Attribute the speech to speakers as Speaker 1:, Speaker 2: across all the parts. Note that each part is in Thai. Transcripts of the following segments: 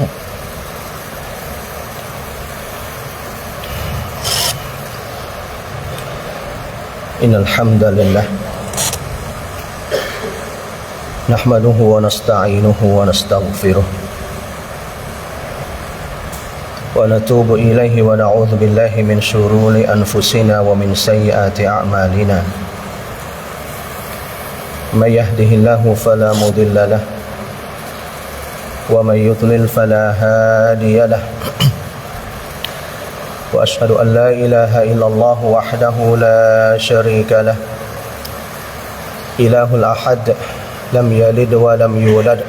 Speaker 1: إن الحمد لله نحمده ونستعينه ونستغفره ونتوب إليه ونعوذ بالله من شرور أنفسنا ومن سيئات أعمالنا. من يهده الله فلا مضل له ومن يضلل فلا هادي له. وأشهد أن لا إله إلا الله وحده لا شريك له. إله الأحد لم يلد ولم يولد.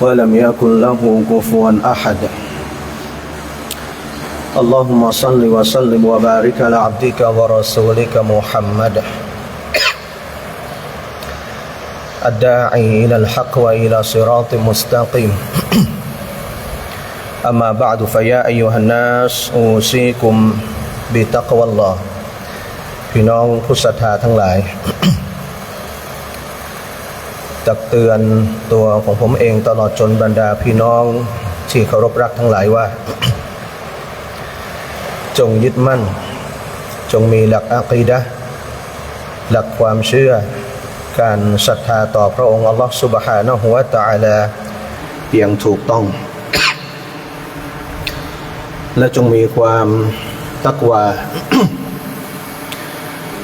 Speaker 1: ولم يكن له كفوا أحد. اللهم صل وسلم وبارك على عبدك ورسولك محمد. الداعي الى الحق والى صراط مستقيم أما بعد فيا أيها الناس أوصيكم بتقوى الله พี่น้องผู้ศรัทธาทั้งหลาย ตักเตือนตัวของผมเองตลอดจนบรรดาพี่น้องที่เคารพรักทั้งหลายว่า จงยึดมั่น จงมีหลักอะกีดะห์หลักความเชื่อ การศรัทธาต่อพระองค์อัลลอฮฺสุบฮานะฮุวาตาลาเพียงถูกต้อง และจงมีความตักวา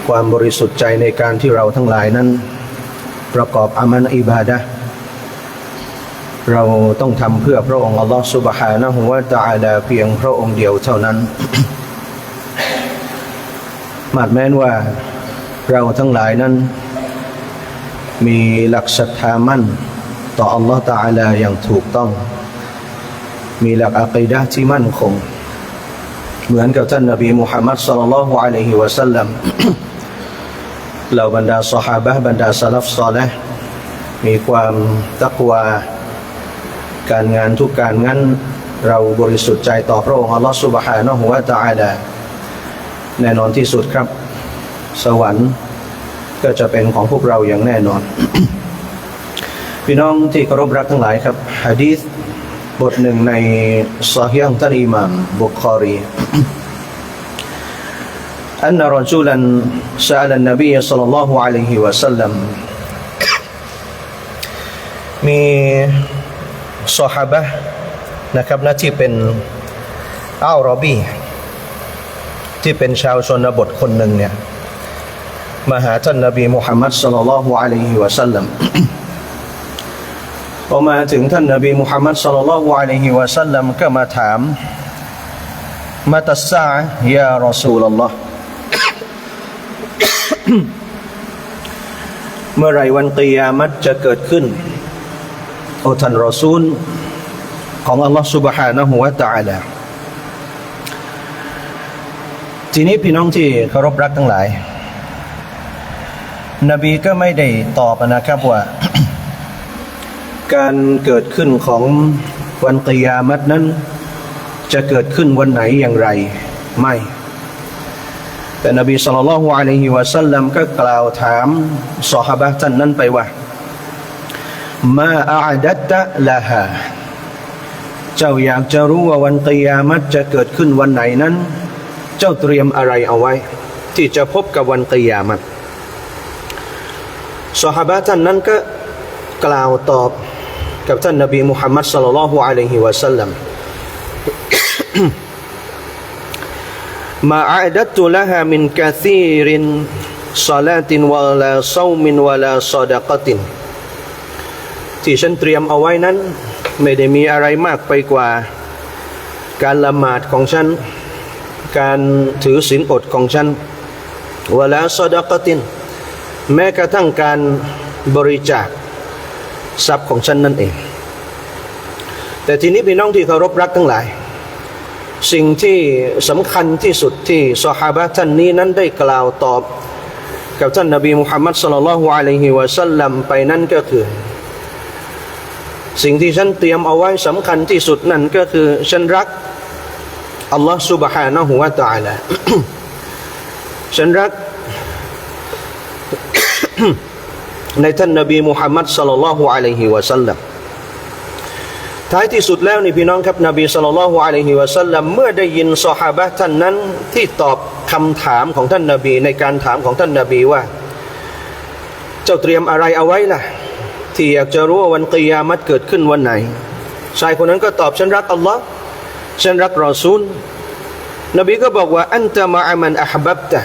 Speaker 1: ความบริสุทธิ์ใจในการที่เราทั้งหลายนั้น ประกอบอามันอิบาดะเราต้องทำเพื่อพระองค์อัลลอฮฺสุบฮานะฮุวาตาลาเพียงพระองค์เดียวเท่านั้นมาดแม้นว่าเราทั้งหลายนั้น มีหลักศรัทธามั่น ต่ออัลลอฮฺตาอัลาอย่างถูกต้อง มีหลักอัคีดะที่มั่นคง เหมือนกับท่านนบีมุฮัมมัดสัลลัลลอฮุอะลัยฮิวะสัลลัมเราบรรดาสหายบรรดาสลับซอลแลมีความตักวา การงานทุกการงั้น เราบริสุทธิ์ใจต่อพระองค์อัลลอฮฺสุบฮานะฮุวะตาอัลาแน่นอนที่สุดครับ สวรรค์ ก็จะเป็นของพวกเราอย่างแน่นอน พี่น้องที่เคารพรักทั้งหลายครับฮะดีษบทหนึ่งในซอฮีของท่านอิมามบุคอรีอันนรจุลันสาลั
Speaker 2: นนบีสัลลัลล
Speaker 1: อฮุอะลัยฮิวะสัลลัมมีสหาบะนะครับนะที่เป็นอัลรอบีที่เป็นชาวชนบทคนหนึ่งเนี่ย มาหาท่านนบีมุฮัมมัดสัลลัลลอฮุอะลัยฮิวะสัลลัม พอมาถึงท่านนบีมุฮัมมัดสัลลัลลอฮุอะลัยฮิวะสัลลัมก็มาถามมาตัสซาอะห์ยารอซูลลลอฮ์ เมื่อไรวันกิยามัตจะเกิดขึ้น โอ้ท่านรอซูล ของอัลลอฮ์ سبحانه และ تعالى ทีนี้พี่น้องที่เคารพรักทั้งหลาย นบีก็ไม่ได้ตอบนะครับว่า การเกิดขึ้นของวันกิยามัตนั้น จะเกิดขึ้นวันไหนอย่างไร ไม่ แต่นบีสุลต่านละฮ์อะลัยฮิวะสัลลัมก็กล่าวถามสหบะท่านนั้นไปว่ามาอาดัตตะละฮาเจ้าอยากจะรู้ว่าวันกิยามัตจะเกิดขึ้นวันไหนนั้น เจ้าเตรียมอะไรเอาไว้ ที่จะพบกับวันกิยามัต สหบะท่านนั้นก็กล่าวตอบกับท่านนบีมุฮัมมัดสัลลัลลอฮุอะลัยฮิวะสัลลัมมาอาดัตุละฮามินกาซีรินซาลาตินวะลาซามินวะลาซอดะกตินที่ฉันเตรียมเอาไว้นั้น ไม่ได้มีอะไรมากไปกว่า การละหมาดของฉัน การถือศีลอดของฉันวะลาซอดะกติน แม้กระทั่งการบริจาค ทรัพย์ของฉันนั่นเอง แต่ทีนี้พี่น้องที่เคารพรักทั้งหลาย สิ่งที่สำคัญที่สุดที่สหาบะท่านนี้นั้นได้กล่าวตอบ กับท่านนบีมุฮัมมัดสุลลัลฮุอะลัยฮิวะสัลลัมไปนั่นก็คือ สิ่งที่ฉันเตรียมเอาไว้สำคัญที่สุดนั่นก็คือ ฉันรักอัลลอฮ์ سبحانه และ تعالى ฉันรัก ในท่านนบีมุฮัมมัดสัลลัลลอฮุอะลัยฮิวะสัลลัมท้ายที่สุดแล้วนี่พี่น้องครับนบีสุลต่านละฮ์อะลัยฮิวะสัลลัมเมื่อได้ยินซอฮาบะห์ท่านนั้นที่ตอบคำถามของท่านนบี ในการถามของท่านนบีว่า เจ้าเตรียมอะไรเอาไว้ล่ะ ที่อยากจะรู้ว่าวันกิยามัตเกิดขึ้นวันไหนชายคนนั้นก็ตอบฉันรักอัลลอฮ์ฉันรักรอซูล นบีก็บอกว่าอันตะมาอามันอัฮบับตะ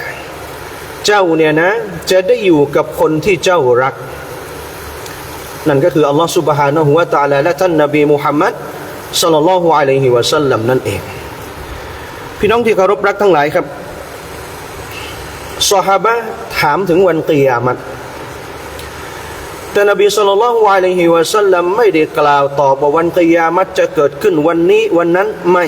Speaker 1: เจ้าเนี่ยนะ จะได้อยู่กับคนที่เจ้ารัก นั่นก็คืออัลลอฮฺสุบฮานะฮุวาตาลและท่านนบีมุฮัมมัดสัลลัลลอฮุอะลัยฮิวะสัลลัมนั่นเอง พี่น้องที่เคารพรักทั้งหลายครับสหฮาบะถามถึงวันกิยามัตแต่นบีสุลต่านละฮ์อะลัยฮิวะสัลลัมไม่ได้กล่าวตอบว่าวันกิยามัตจะเกิดขึ้นวันนี้วันนั้นไม่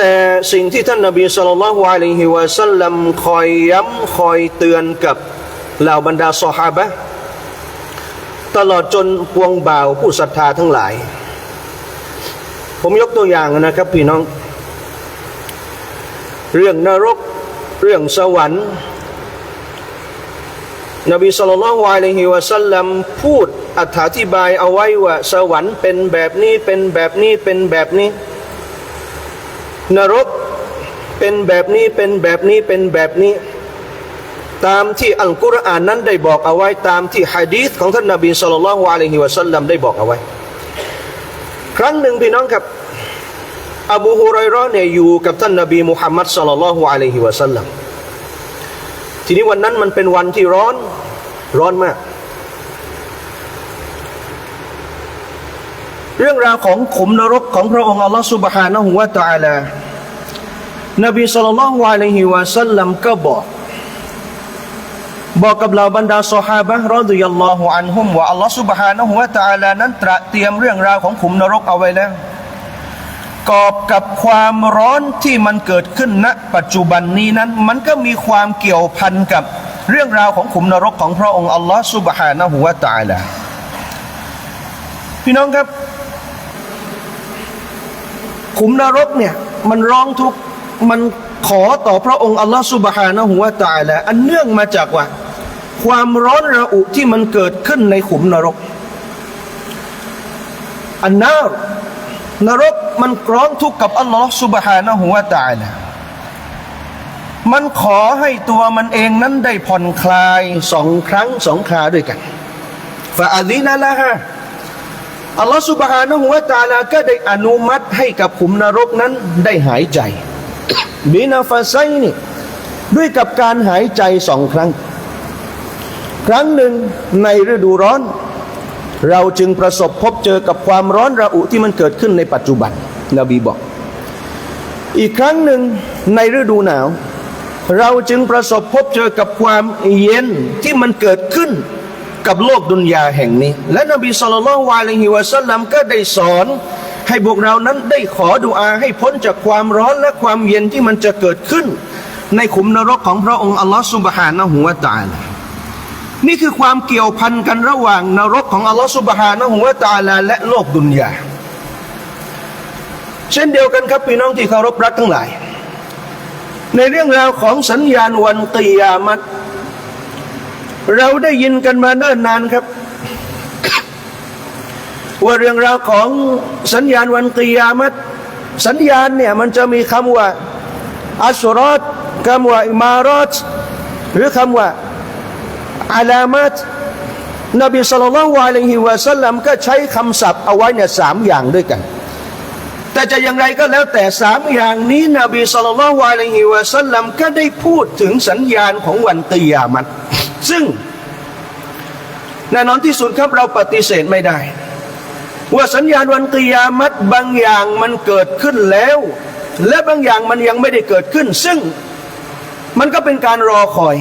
Speaker 1: แต่สิ่งที่ท่านนบีสุลต่านละฮ์อะลัยฮิวะสัลลัมคอยย้ำคอยเตือนกับเหล่าบรรดาซอฮาบะตลอดจนพวงบ่าวผู้ศรัทธาทั้งหลาย ผมยกตัวอย่างนะครับพี่น้อง เรื่องนรก เรื่องสวรรค์ นบีสุลต่านละฮ์อะลัยฮิวะสัลลัมพูดอธิบายเอาไว้ว่าสวรรค์เป็นแบบนี้เป็นแบบนี้เป็นแบบนี้ นรกเป็นแบบนี้เป็นแบบนี้เป็นแบบนี้ ตามที่อัลกุรอานนั้นได้บอกเอาไว้ ตามที่ฮะดีษของท่านนบีสุลต่านละฮ์อะลัยฮิวะสัลลัมได้บอกเอาไว้ ครั้งหนึ่งพี่น้องครับอบูฮุไรร์เนี่ยอยู่กับท่านนบีมุฮัมมัดสุลลัลลอฮุอะลัยฮิวะสัลลัมทีนี้วันนั้นมันเป็นวันที่ร้อนร้อนมาก เรื่องราวของขุมนรกของพระองค์อัลลอฮฺสุบฮานะฮูวะตะอาลานบีสุลต่านลวะลัยฮิวะสัลลัมก็บอก บอกกับเหล่าบรรดาสหายบะรอดุยัลลอฮุอันฮุมว่าอัลลอฮฺสุบฮานะฮูวะตะอาลานั้นตระเตรียมเรื่องราวของขุมนรกเอาไว้แล้วกอบกับความร้อนที่มันเกิดขึ้นณปัจจุบันนี้นั้น มันก็มีความเกี่ยวพันกับเรื่องราวของขุมนรกของพระองค์อัลลอฮฺสุบฮานะฮูวะตะอาลาพี่น้องครับ ขุมนรกเนี่ยมันร้องทุกข์มันขอต่อพระองค์อัลลอฮฺสุบฮานะฮูวะตะอาลาอันเนื่องมาจากว่า ความร้อนระอุที่มันเกิดขึ้นในขุมนรก อันนารนรกมันร้องทุกข์กับอัลลอฮฺสุบฮานะฮูวะตะอาลามันขอให้ตัวมันเองนั้นได้ผ่อนคลายสองครั้งสองคราด้วยกันฟาอัลีนะละฮะ อัลลอฮฺสุบฮานะฮูวะตาลาก็ได้อนุมัติให้กับขุมนรกนั้นได้หายใจบินาฟาไซนี่ด้วยกับการหายใจสองครั้ง ครั้งหนึ่งในฤดูร้อน เราจึงประสบพบเจอกับความร้อนระอุที่มันเกิดขึ้นในปัจจุบัน นบีบอก อีกครั้งหนึ่งในฤดูหนาว เราจึงประสบพบเจอกับความเย็นที่มันเกิดขึ้น กับโลกดุนยาแห่งนี้ และนบีสุลต่านละฮ์อะลัยฮิวะสัลลัมก็ได้สอน ให้พวกเรานั้นได้ขอดุอาให้พ้นจากความร้อนและความเย็นที่มันจะเกิดขึ้น ในขุมนรกของพระองค์อัลลอฮ์สุบฮานะฮูวตาลนี่คือความเกี่ยวพันกันระหว่างนรกของอัลลอฮ์สุบฮานะฮูวตาลาและโลกดุนยาเช่นเดียวกันครับพี่น้องที่เคารพรักทั้งหลาย ในเรื่องราวของสัญญาณวันกิยามัต เราได้ยินกันมาเนิ่นนานครับ ว่าเรื่องราวของสัญญาณวันกิยามัตสัญญาณเนี่ยมันจะมีคำว่าอัชรอตคำว่าอิมารอตหรือคำว่าอาลามัตนบีสุลต่านละฮ์อะลัยฮิวะสัลลัมก็ใช้คำศัพท์เอาไว้เนี่ยสามอย่างด้วยกัน แต่จะอย่างไรก็แล้วแต่สามอย่างนี้ นบีสุลต่านละฮ์อะลัยฮิวะสัลลัมก็ได้พูดถึงสัญญาณของวันกิยามัต ซึ่ง แน่นอนที่สุดครับเราปฏิเสธไม่ได้ ว่าสัญญาณวันกิยามัตบางอย่างมันเกิดขึ้นแล้ว และบางอย่างมันยังไม่ได้เกิดขึ้น ซึ่งมันก็เป็นการรอคอย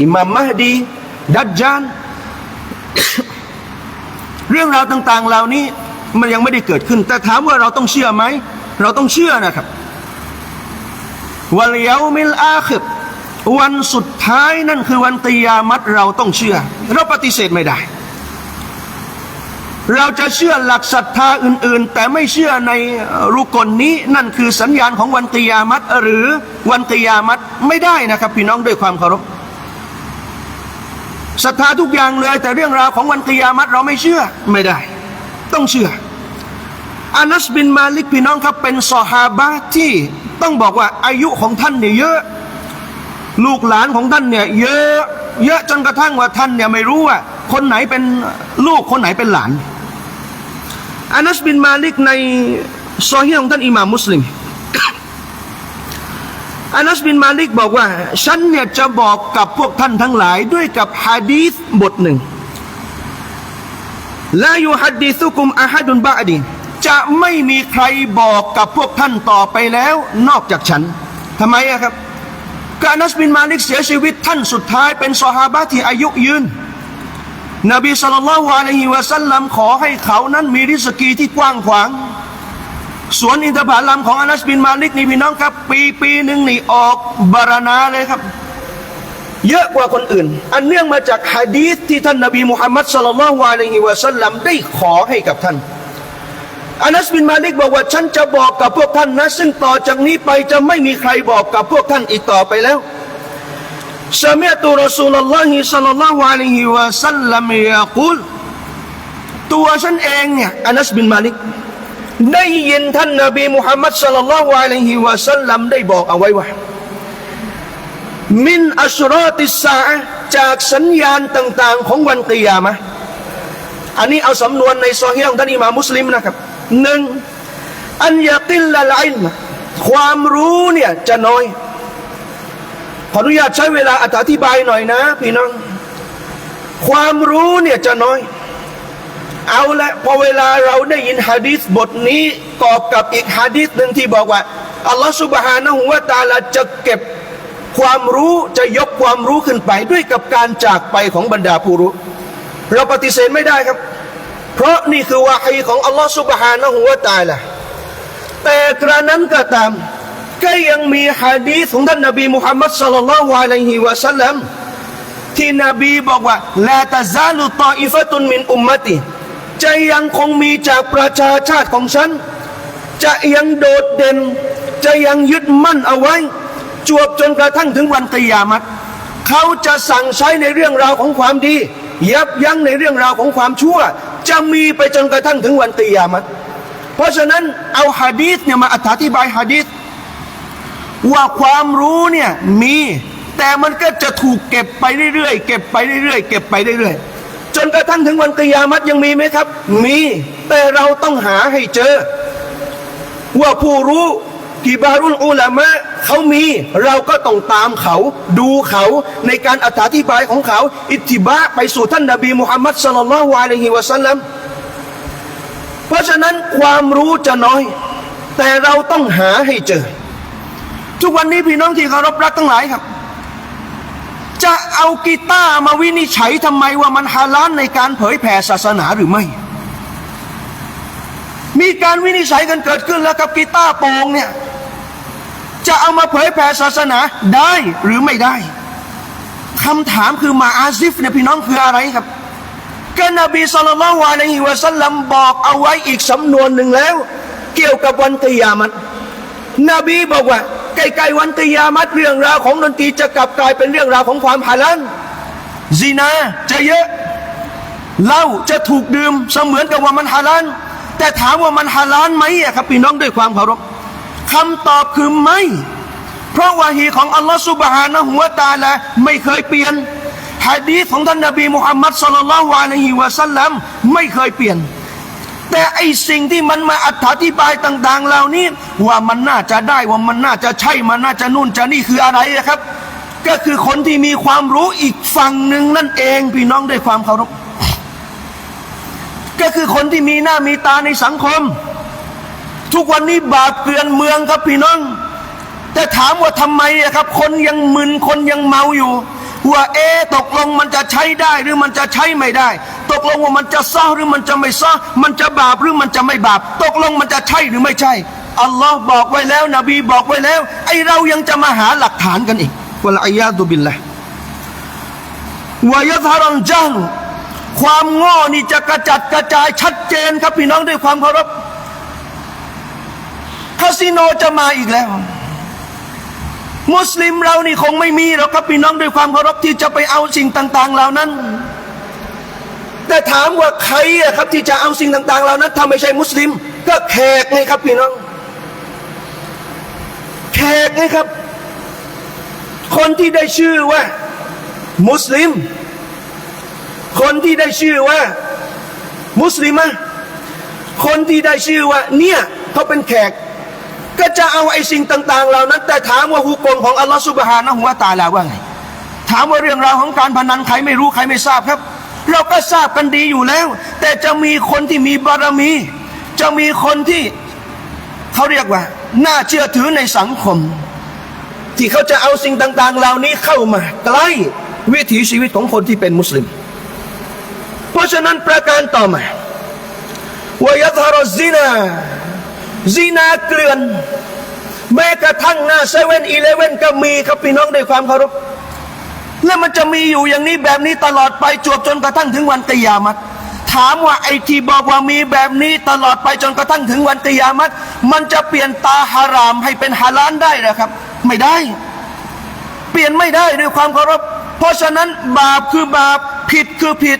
Speaker 1: อิมัมมหดี ดัจจานเรื่องราวต่าง ๆ เหล่านี้มันยังไม่ได้เกิดขึ้น แต่ถามว่าเราต้องเชื่อไหม เราต้องเชื่อนะครับวัลยามิลอาคิร วันสุดท้ายนั่นคือวันกิยามัตเราต้องเชื่อ เราปฏิเสธไม่ได้ เราจะเชื่อหลักศรัทธาอื่น ๆ แต่ไม่เชื่อในรุกลนี้นั่นคือสัญญาณของวันกิยามัตหรือวันกิยามัตไม่ได้นะครับ พี่น้องด้วยความเคารพ
Speaker 2: ศรัทธาทุกอย่างเลย แต่เรื่องราวของวันกิยามัตเราไม่เชื่อไม่ได้ ต้องเชื่ออานัสบินมาลิกพี่น้องครับเป็นซอฮาบะที่ต้องบอกว่าอายุของท่านเนี่ยเยอะ ลูกหลานของท่านเนี่ยเยอะเยอะจนกระทั่งว่าท่านเนี่ยไม่รู้ว่า คนไหนเป็นลูกคนไหนเป็นหลานอานัสบินมาลิกในซอฮีของท่านอิหม่ามมุสลิมอานัสบินมาลิกบอกว่า ฉันเนี่ยจะบอกกับพวกท่านทั้งหลายด้วยกับฮะดีษบทหนึ่งลายูฮัดดิซุกุมอาฮัดุนบะอดีจะไม่มีใครบอกกับพวกท่านต่อไปแล้ว นอกจากฉันทำไมอะครับ อานัสบินมาลิกเสียชีวิตท่านสุดท้ายเป็นซอฮาบะที่อายุยืน นบีสัลลัลลอฮุอะลัยฮิวะสัลลัมขอให้เขานั้นมีริสกีที่กว้างขวาง สวนอินทผลัมของอานัสบินมาลิกนี่พี่น้องครับ ปีปีหนึ่งนี่ออกบารานาเลยครับ เยอะกว่าคนอื่น อันเนื่องมาจากฮะดีษที่ท่านนบีมุฮัมมัดสลลัลลอฮุอะลัยฮิวะสัลลัมได้ขอให้กับท่าน อานัสบินมาลิกบอกว่าฉันจะบอกกับพวกท่านนะ ซึ่งต่อจากนี้ไปจะไม่มีใครบอกกับพวกท่านอีกต่อไปแล้วสมัยตุรอซูลลอฮิสัลลัลลอฮุอะลัยฮิวะสัลลัมยากุลตัวฉันเองเนี่ยอานัสบินมาลิกได้ยินท่านนบีมุฮัมมัดสัลลัลลอฮุอะลัยฮิวะสัลลัมได้บอกเอาไว้ว่ามินอัชรอติสาจากสัญญาณต่าง ๆ ของวันกิยามะอันนี้เอาสำนวนในซอฮีของท่านอิมามุสลิมนะครับ หนึ่งอันยาติลละไลมความรู้เนี่ยจะน้อย ขออนุญาตใช้เวลาอธิบายหน่อยนะ พี่น้อง ความรู้เนี่ยจะน้อย เอาละพอเวลาเราได้ยินฮะดีษบทนี้กอบกับอีกฮะดีษหนึ่งที่บอกว่าอัลลอฮฺสุบฮานะฮูวะตาลาจะเก็บความรู้จะยกความรู้ขึ้นไปด้วยกับการจากไปของบรรดาผู้รู้ เราปฏิเสธไม่ได้ครับ เพราะนี่คือวาฮีของอัลลอฮฺสุบฮานะฮูวะตะอาลาแต่กระนั้นก็ตามก็ยังมีฮะดีษของท่านนบีมุฮัมมัดสลลัลลอฮุอะลัยฮิวะสัลลัมที่นบีบอกว่าลาตาซาลุตออิฟะตุนมินอุมมติจะยังคงมีจากประชาชาติของฉัน จะยังโดดเด่น จะยังยึดมั่นเอาไว้ จวบจนกระทั่งถึงวันกิยามัตเขาจะสั่งใช้ในเรื่องราวของความดี ยับยั้งในเรื่องราวของความชั่ว จะมีไปจนกระทั่งถึงวันกิยามัตเพราะฉะนั้นเอาฮะดีษเนี่ยมาอธิบายฮะดีษว่าความรู้เนี่ยมี แต่มันก็จะถูกเก็บไปเรื่อยๆเก็บไปเรื่อยๆเก็บไปเรื่อยๆจนกระทั่งถึงวันกิยามัตยังมีไหมครับ มี แต่เราต้องหาให้เจอ ว่าผู้รู้ กิบารุลอุลามะเขามีเราก็ต้องตามเขา ดูเขาในการอธิบายของเขา อิทธิบะไปสู่ท่านนบีมุฮัมมัดสลลัลลอฮุอะลัยฮิวะสัลลัมเพราะฉะนั้นความรู้จะน้อย แต่เราต้องหาให้เจอ ทุกวันนี้พี่น้องที่เคารพรักทั้งหลายครับ จะเอากีตาร์มาวินิจฉัยทำไมว่ามันฮาลาลในการเผยแผ่ศาสนาหรือไม่มีการวินิจฉัยกันเกิดขึ้นแล้วกับกีตาร์โปงเนี่ย จะเอามาเผยแผ่ศาสนาได้หรือไม่ได้คำถามคือมาอาซิฟเนี่ยพี่น้องคืออะไรครับก็นบีสุลต่านวะลัยฮิวะสัลลัมบอกเอาไว้อีกสำนวนหนึ่งแล้ว เกี่ยวกับวันกิยามัตนบีบอกว่าใกล้ๆวันกิยามัตเรื่องราวของดนตรีจะกลับกลายเป็นเรื่องราวของความฮาลาลซินาจะเยอะเหล้าจะถูกดื่มเสมือนกับว่ามันฮาลาลแต่ถามว่ามันฮาลาลไหมครับพี่น้องด้วยความเคารพ คำตอบคือไม่ เพราะวาฮีของอัลลอฮฺสุบฮานะฮุวตาลาไม่เคยเปลี่ยนฮะดีของท่านนบีมุฮัมมัดสลลัลลอฮุอะลัยฮิวะสัลลัมไม่เคยเปลี่ยน แต่ไอสิ่งที่มันมาอธิบายต่าง ๆ เหล่านี้ ว่ามันน่าจะได้ว่ามันน่าจะใช่มันน่าจะนู่นจะนี่คืออะไรนะครับ ก็คือคนที่มีความรู้อีกฝั่งหนึ่งนั่นเองพี่น้องด้วยความเคารพก็คือคนที่มีหน้ามีตาในสังคม ทุกวันนี้บาปเกลื่อนเมืองครับพี่น้อง แต่ถามว่าทำไมอะครับ คนยังมึนคนยังเมาอยู่ ว่าเอะตกลงมันจะใช้ได้หรือมันจะใช้ไม่ได้ ตกลงว่ามันจะซ่อหรือมันจะไม่ซ่อมันจะบาปหรือมันจะไม่บาป ตกลงมันจะใช่หรือไม่ใช่อัลลอฮ์บอกไว้แล้ว นบีบอกไว้แล้ว ไอเรายังจะมาหาหลักฐานกันอีกวะลัยาตุบิลละวายะทารันจังความง่นี่จะกระจัดกระจายชัดเจนครับพี่น้องด้วยความเคารพาสิโนจะมาอีกแล้ว มุสลิมเรานี่คงไม่มีหรอกครับพี่น้องด้วยความเคารพที่จะไปเอาสิ่งต่าง ๆ เหล่านั้น แต่ถามว่าใครอะครับที่จะเอาสิ่งต่าง ๆ เหล่านั้นถ้าไม่ใช่มุสลิม ก็แขกไงครับพี่น้อง แขกไงครับ คนที่ได้ชื่อว่า มุสลิม คนที่ได้ชื่อว่า มุสลิมะคนที่ได้ชื่อว่า เนี่ยเขาเป็นแขก ก็จะเอาไอ้สิ่งต่าง ๆ เหล่านั้น แต่ถามว่าฮุกกลมของอัลลอฮฺสุบฮานะฮุวาตาลาว่าไง ถามว่าเรื่องราวของการพนันใครไม่รู้ใครไม่ทราบครับ เราก็ทราบกันดีอยู่แล้ว แต่จะมีคนที่มีบารมี จะมีคนที่เขาเรียกว่า น่าเชื่อถือในสังคม ที่เขาจะเอาสิ่งต่าง ๆ เหล่านี้เข้ามา ใกล้วิถีชีวิตของคนที่เป็นมุสลิม เพราะฉะนั้นประการต่อมาวายทารซินา ซินาเกลื่อน แม้กระทั่งหน้าเซเว่นอีเลเว่นก็มีครับพี่น้องด้วยความเคารพและมันจะมีอยู่อย่างนี้แบบนี้ตลอดไปจวบจนกระทั่งถึงวันกิยามัตถามว่าไอ้ที่บอกว่ามีแบบนี้ตลอดไปจนกระทั่งถึงวันกิยามัตมันจะเปลี่ยนตาฮารามให้เป็นฮาลาลได้หรือครับ ไม่ได้ เปลี่ยนไม่ได้ด้วยความเคารพเพราะฉะนั้นบาปคือบาปผิดคือผิด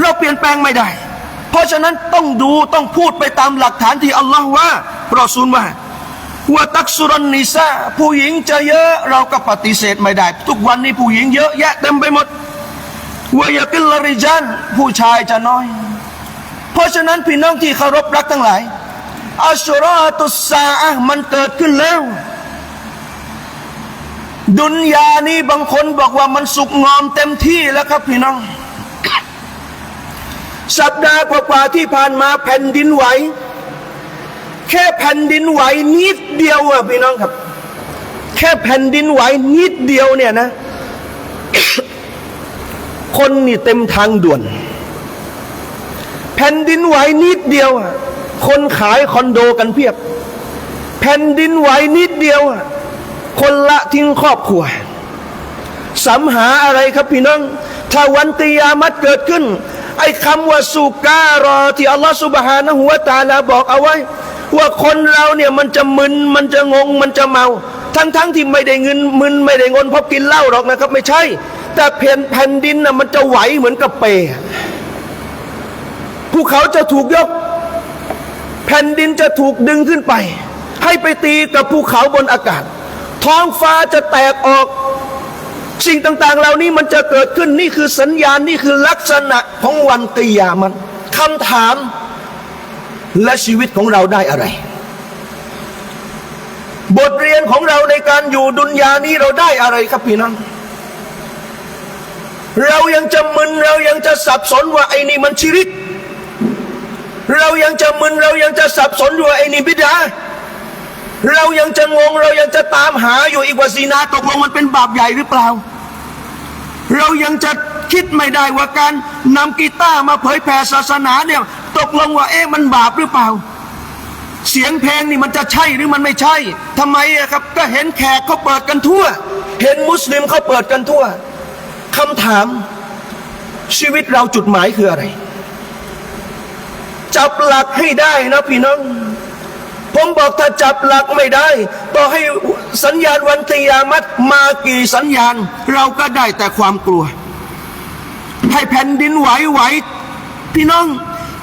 Speaker 2: เราเปลี่ยนแปลงไม่ได้ เพราะฉะนั้นต้องดูต้องพูดไปตามหลักฐานที่อัลลอฮ์ว่ารอซูลว่าว่าตักสุรนิซาผู้หญิงจะเยอะเราก็ปฏิเสธไม่ได้ ทุกวันนี้ผู้หญิงเยอะแยะเต็มไปหมดวายากิลริจันผู้ชายจะน้อย เพราะฉะนั้นพี่น้องที่เคารพรักทั้งหลายอัชราตุสซาอะห์มันเกิดขึ้นแล้ว ดุนยานี้บางคนบอกว่ามันสุกงอมเต็มที่แล้วครับพี่น้อง สัปดาห์กว่าๆที่ผ่านมาแผ่นดินไหว แค่แผ่นดินไหวนิดเดียวอะพี่น้องครับ แค่แผ่นดินไหวนิดเดียวเนี่ยนะ คนนี่เต็มทางด่วน แผ่นดินไหวนิดเดียวอะคนขายคอนโดกันเพียบ แผ่นดินไหวนิดเดียวอะคนละทิ้งครอบครัวสัมหาอะไรครับพี่น้อง ถ้าวันกิยามัตเกิดขึ้น ไอ้คำว่าสุการอที่อัลลอฮฺสุบฮานะฮุวตาลาบอกเอาไว้ ว่าคนเราเนี่ยมันจะมึนมันจะงงมันจะเมา ทั้งๆทที่ไม่ได้เงินมึนไม่ได้งนเพราะกินเหล้าหรอกนะครับ ไม่ใช่ แต่แผ่นแผ่นดินน่ะมันจะไหวเหมือนกับเปรภูเขาจะถูกยก แผ่นดินจะถูกดึงขึ้นไป ให้ไปตีกับภูเขาบนอากาศ ท้องฟ้าจะแตกออก สิ่งต่าง ๆ เหล่านี้มันจะเกิดขึ้นนี่คือสัญญาณนี่คือลักษณะของวันกิยามันคำถามและชีวิตของเราได้อะไร บทเรียนของเราในการอยู่ดุนยานี้เราได้อะไรครับพี่น้องเรายังจะมึนเรายังจะสับสนว่าไอ้นี่มันชิริก เรายังจะมึนเรายังจะสับสนว่าไอ้นี่บิดา เรายังจะงงเรายังจะตามหาอยู่อีกว่าซีนาตกลงมันเป็นบาปใหญ่หรือเปล่า เรายังจะคิดไม่ได้ว่าการนำกีตาร์มาเผยแผ่ศาสนาเนี่ยตกลงว่าเอ๊ะมันบาปหรือเปล่า เสียงเพลงนี่มันจะใช่หรือมันไม่ใช่ทำไมอะครับ ก็เห็นแขกเขาเปิดกันทั่ว เห็นมุสลิมเขาเปิดกันทั่วคำถามชีวิตเราจุดหมายคืออะไร จับหลักให้ได้นะพี่น้อง ผมบอกถ้าจับหลักไม่ได้ ต่อให้สัญญาณวันกิยามัตมากี่สัญญาณ เราก็ได้แต่ความกลัว ให้แผ่นดินไหวไหวพี่น้อง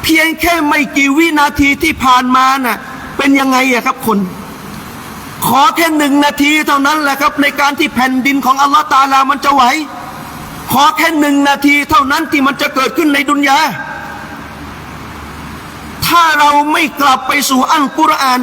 Speaker 2: เพียงแค่ไม่กี่วินาทีที่ผ่านมาน่ะเป็นยังไงอะครับคนขอแค่หนึ่งนาทีเท่านั้นแหละครับ ในการที่แผ่นดินของอัลลอฮ์ตาลามันจะไหว ขอแค่หนึ่งนาทีเท่านั้นที่มันจะเกิดขึ้นในดุนยา ถ้าเราไม่กลับไปสู่อัลกุรอาน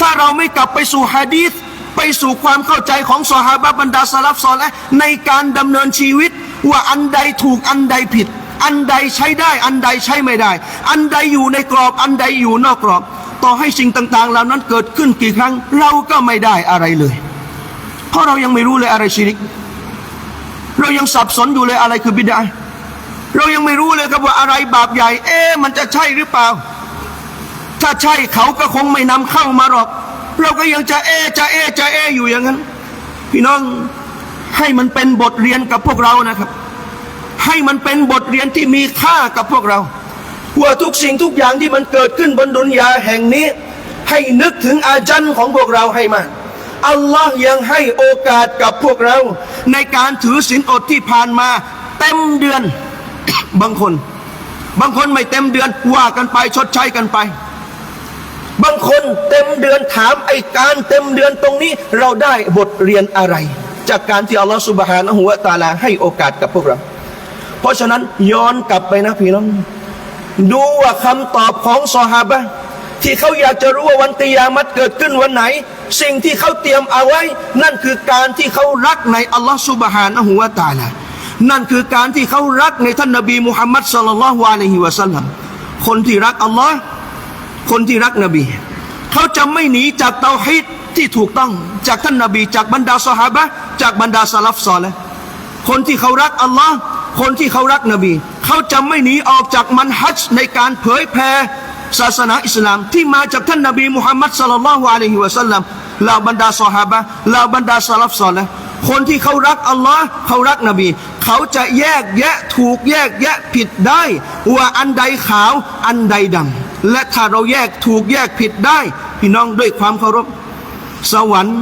Speaker 2: ถ้าเราไม่กลับไปสู่ฮะดีษไปสู่ความเข้าใจของสหาบะบรรดาสลับซอลและในการดำเนินชีวิต ว่าอันใดถูกอันใดผิด อันใดใช้ได้ อันใดใช้ไม่ได้ อันใดอยู่ในกรอบอันใดอยู่นอกกรอบ ต่อให้สิ่งต่าง ๆ เหล่านั้นเกิดขึ้นกี่ครั้ง เราก็ไม่ได้อะไรเลย เพราะเรายังไม่รู้เลยอะไรชิริก เรายังสับสนอยู่เลยอะไรคือบิดา เรายังไม่รู้เลยครับว่าอะไรบาปใหญ่ เอ๊ะมันจะใช่หรือเปล่า ถ้าใช่เขาก็คงไม่นำเข้ามาหรอก เราก็ยังจะเอะจะเอะจะเอะอยู่อย่างนั้น พี่น้องให้มันเป็นบทเรียนกับพวกเรานะครับ ให้มันเป็นบทเรียนที่มีค่ากับพวกเราว่าทุกสิ่งทุกอย่างที่มันเกิดขึ้นบนดุนยาแห่งนี้ ให้นึกถึงอาจันของพวกเราให้มากอัลลอฮ์ยังให้โอกาสกับพวกเรา ในการถือศีลอดที่ผ่านมาเต็มเดือน บางคน บางคนไม่เต็มเดือนว่ากันไปชดใช้กันไป บางคนเต็มเดือนถามไอ้การเต็มเดือนตรงนี้ เราได้บทเรียนอะไร จากการที่อัลลอฮฺสุบฮานะฮูวะตาลาให้โอกาสกับพวกเรา เพราะฉะนั้นย้อนกลับไปนะพี่น้องดูว่าคำตอบของซอฮาบะที่เขาอยากจะรู้ว่าวันกิยามัตเกิดขึ้นวันไหน สิ่งที่เขาเตรียมเอาไว้ นั่นคือการที่เขารักในอัลลอฮฺสุบฮานะฮูวะตาลา นั่นคือการที่เขารักในท่านนบีมุฮัมมัดสลลัลฮุอะลัยฮิวะสัลลัมคนที่รักอัลลอฮ์คนที่รักนบี เขาจะไม่หนีจากเตาฮิดที่ถูกต้องจากท่านนบีจากบรรดาสหาบะห์จากบรรดาสลัฟซอลและคนที่เขารักอัลลอฮ์คนที่เขารักนบี เขาจะไม่หนีออกจากมันฮัจในการเผยแผ่ศาสนาอิสลามที่มาจากท่านนบีมุฮัมมัดสลลัลลอฮุอะลัยฮิวะสัลลัมเหล่าบรรดาสหาบะห์เหล่าบรรดาสลัฟซอลและคนที่เขารักอัลลอฮ์เขารักนบี เขาจะแยกแยะถูกแยกแยะผิดได้ ว่าอันใดขาวอันใดดำและถ้าเราแยกถูกแยกผิดได้ พี่น้องด้วยความเคารพ สวรรค์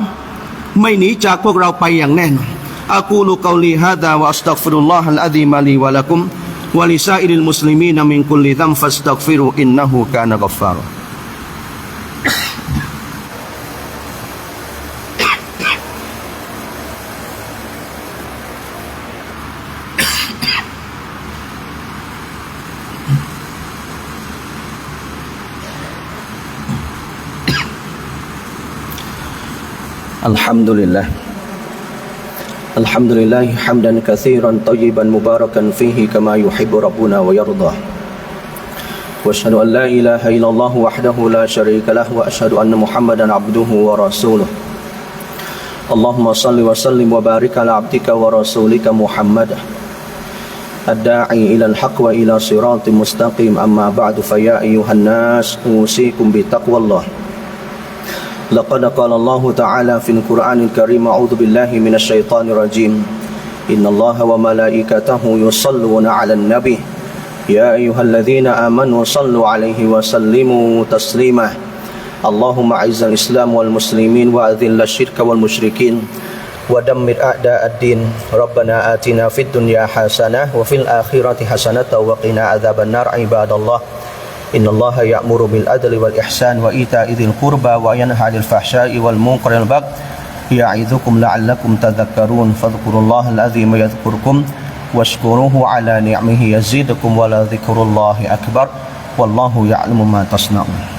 Speaker 2: ไม่หนีจากพวกเราไปอย่างแน่นอนอากูลูกาลีฮะดาวะอัสตักฟิรุลลอฮัลอาดีมาลีวะลักุมวะลิซาอิลมุสลิมีนมินกุลลิดัมฟัสตักฟิรุอินนะฮูกานะกัฟฟาร์ الحمد لله الحمد لله حمدا كثيرا طيبا مباركا فيه كما يحب ربنا ويرضى. واشهد أن لا إله إلا الله وحده لا شريك له وأشهد أن محمدا عبده ورسوله. اللهم صل وسلم وبارك على عبدك ورسولك محمد. الداعي إلى الحق وإلى صراط مستقيم. أما بعد فيا أيها الناس أوصيكم بتقوى الله. لقد قال الله تعالى في القرآن الكريم أعوذ بالله من الشيطان الرجيم. إن الله وملائكته يصلون على النبي. يا أيها الذين آمنوا صلوا عليه وسلموا تسليما. اللهم أعز الإسلام والمسلمين وأذل الشرك والمشركين. ودمر أعداء الدين. ربنا آتنا في الدنيا حسنة وفي الآخرة حسنة وقنا عذاب النار. عباد الله إن الله يأمر بالعدل والإحسان وإيتاء ذي القربى وينهى عن الفحشاء والمنكر والبغي يعظكم لعلكم تذكرون فاذكروا الله العظيم يذكركم واشكروه على نعمه يزيدكم ولذكر الله أكبر والله يعلم ما تصنعون